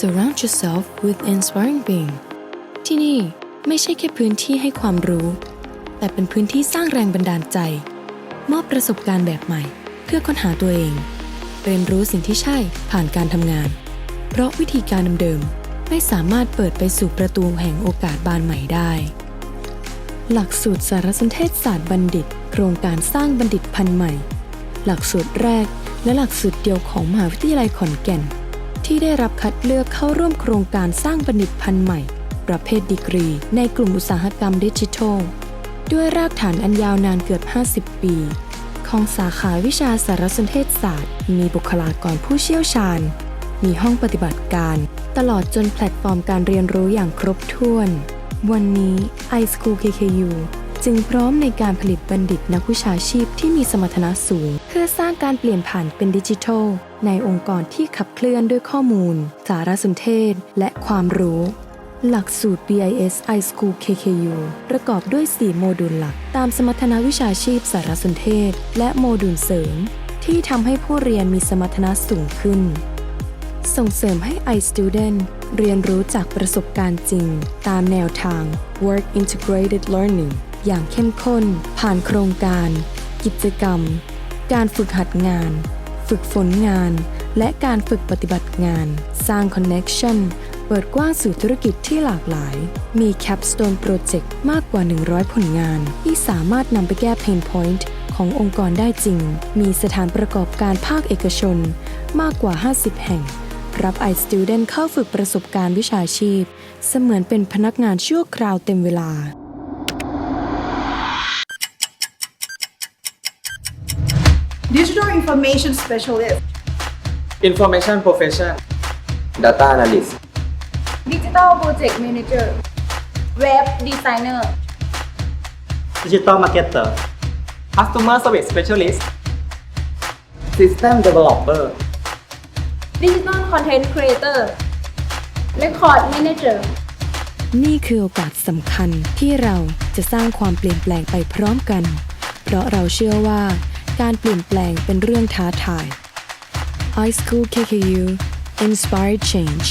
Surround yourself with inspiring being ที่นี่ไม่ใช่แค่พื้นที่ให้ความรู้ แต่เป็นพื้นที่สร้างแรงบันดาลใจ มอบประสบการณ์แบบใหม่ เพื่อค้นหาตัวเอง เรียนรู้สิ่งที่ใช่ผ่านการทำงาน เพราะวิธีการเดิมๆไม่สามารถเปิดไปสู่ประตูแห่งโอกาสบานใหม่ได้ หลักสูตรสารสนเทศศาสตร์บัณฑิต โครงการสร้างบัณฑิตพันธุ์ใหม่ หลักสูตรแรกและหลักสูตรเดียวของมหาวิทยาลัยขอนแก่น ที่ได้รับคัดเลือกเข้าร่วมโครงการสร้างบัณฑิตพันธุ์ใหม่ ประเภทดีกรี ในกลุ่มอุตสาหกรรมดิจิทัล ด้วยรากฐานอันยาวนานเกือบ 50 ปี ของสาขาวิชาสารสนเทศศาสตร์ มีบุคลากรผู้เชี่ยวชาญ มีห้องปฏิบัติการ ตลอดจนแพลตฟอร์มการเรียนรู้อย่างครบถ้วน วันนี้ iSchool KKU จึงพร้อมในการผลิตบัณฑิตนักวิชาชีพที่มีสมรรถนะสูง เพื่อสร้างการเปลี่ยนผ่านเป็นดิจิทัล ในองค์กรที่ขับเคลื่อนด้วยข้อมูล สารสนเทศ และความรู้ หลักสูตร BIS iSchool KKU ประกอบด้วย 4 โมดูลหลัก ตามสมรรถนะวิชาชีพสารสนเทศ และโมดูลเสริม ที่ทำให้ผู้เรียนมีสมรรถนะสูงขึ้น ส่งเสริมให้ iStudent เรียนรู้จากประสบการณ์จริง ตามแนวทาง Work Integrated Learning อย่างเข้มข้น ผ่านโครงการ กิจกรรม การฝึกหัดงาน ฝึกฝนงาน และการฝึกปฏิบัติงาน สร้าง Connection เปิดกว้างสู่ธุรกิจที่หลากหลาย มี Capstone Project มากกว่า 100 ผลงาน ที่สามารถนำไปแก้ Pain Point ขององค์กรได้จริง มีสถานประกอบการภาคเอกชน มากกว่า 50 แห่ง รับ iStudent เข้าฝึกประสบการณ์วิชาชีพ เสมือนเป็นพนักงานชั่วคราวเต็มเวลา Digital Information Specialist Information Profession Data Analyst Digital Project Manager Web Designer Digital Marketer Customer Service Specialist System Developer Digital Content Creator Record Manager นี่คือโอกาสสำคัญที่เราจะสร้างความเปลี่ยนแปลงไปพร้อมกัน เพราะเราเชื่อว่า การเปลี่ยนแปลงเป็นเรื่องท้าทาย iSchool KKU Inspired Change